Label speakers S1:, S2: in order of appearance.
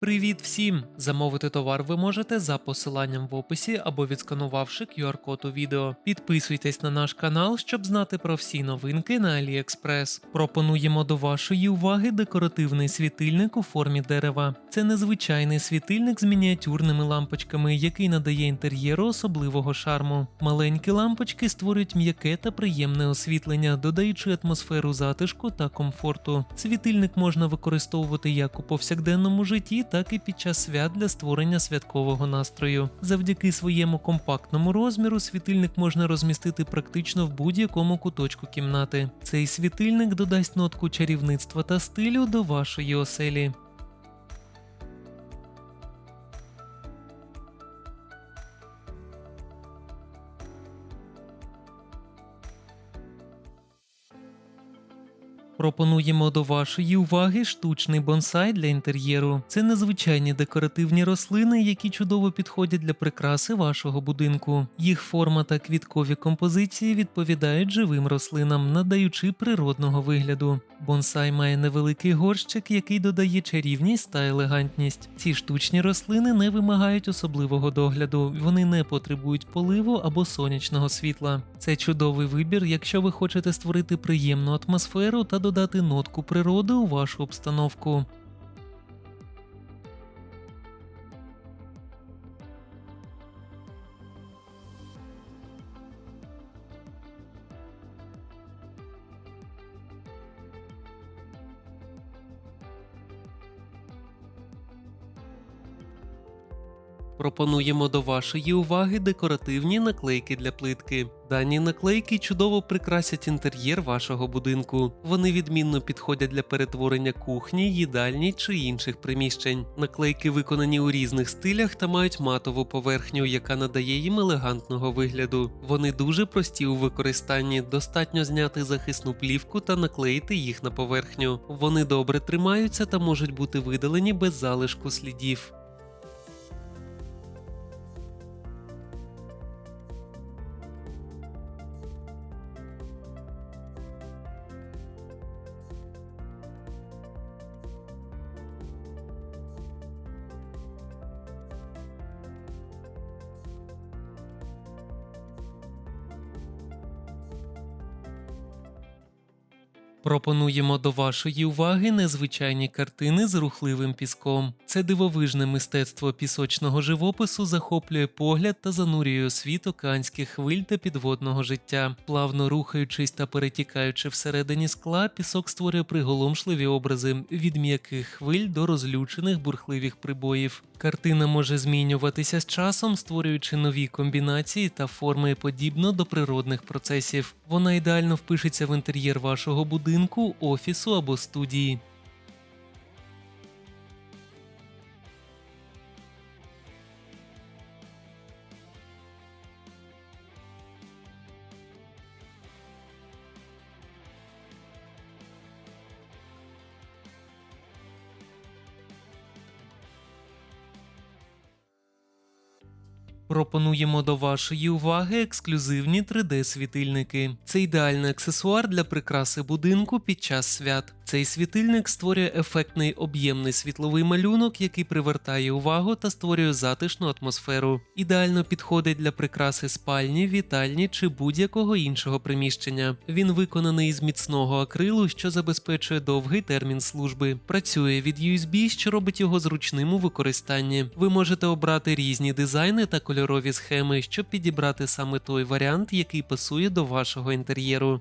S1: Привіт всім! Замовити товар ви можете за посиланням в описі або відсканувавши QR-код у відео. Підписуйтесь на наш канал, щоб знати про всі новинки на AliExpress. Пропонуємо до вашої уваги декоративний світильник у формі дерева. Це незвичайний світильник з мініатюрними лампочками, який надає інтер'єру особливого шарму. Маленькі лампочки створюють м'яке та приємне освітлення, додаючи атмосферу затишку та комфорту. Світильник можна використовувати як у повсякденному житті, так і під час свят для створення святкового настрою. Завдяки своєму компактному розміру світильник можна розмістити практично в будь-якому куточку кімнати. Цей світильник додасть нотку чарівництва та стилю до вашої оселі. Пропонуємо до вашої уваги штучний бонсай для інтер'єру. Це незвичайні декоративні рослини, які чудово підходять для прикраси вашого будинку. Їх форма та квіткові композиції відповідають живим рослинам, надаючи природного вигляду. Бонсай має невеликий горщик, який додає чарівність та елегантність. Ці штучні рослини не вимагають особливого догляду, вони не потребують поливу або сонячного світла. Це чудовий вибір, якщо ви хочете створити приємну атмосферу та додати нотку природи у вашу обстановку. Пропонуємо до вашої уваги декоративні наклейки для плитки. Дані наклейки чудово прикрасять інтер'єр вашого будинку. Вони відмінно підходять для перетворення кухні, їдальні чи інших приміщень. Наклейки виконані у різних стилях та мають матову поверхню, яка надає їм елегантного вигляду. Вони дуже прості у використанні, достатньо зняти захисну плівку та наклеїти їх на поверхню. Вони добре тримаються та можуть бути видалені без залишку слідів. Пропонуємо до вашої уваги незвичайні картини з рухливим піском. Це дивовижне мистецтво пісочного живопису захоплює погляд та занурює у світ океанських хвиль та підводного життя. Плавно рухаючись та перетікаючи всередині скла, пісок створює приголомшливі образи від м'яких хвиль до розлючених бурхливих прибоїв. Картина може змінюватися з часом, створюючи нові комбінації та форми подібно до природних процесів. Вона ідеально впишеться в інтер'єр вашого будинку, офісу або студії. Пропонуємо до вашої уваги ексклюзивні 3D-світильники. Це ідеальний аксесуар для прикраси будинку під час свят. Цей світильник створює ефектний об'ємний світловий малюнок, який привертає увагу та створює затишну атмосферу. Ідеально підходить для прикраси спальні, вітальні чи будь-якого іншого приміщення. Він виконаний із міцного акрилу, що забезпечує довгий термін служби. Працює від USB, що робить його зручним у використанні. Ви можете обрати різні дизайни та кольорові схеми, щоб підібрати саме той варіант, який пасує до вашого інтер'єру.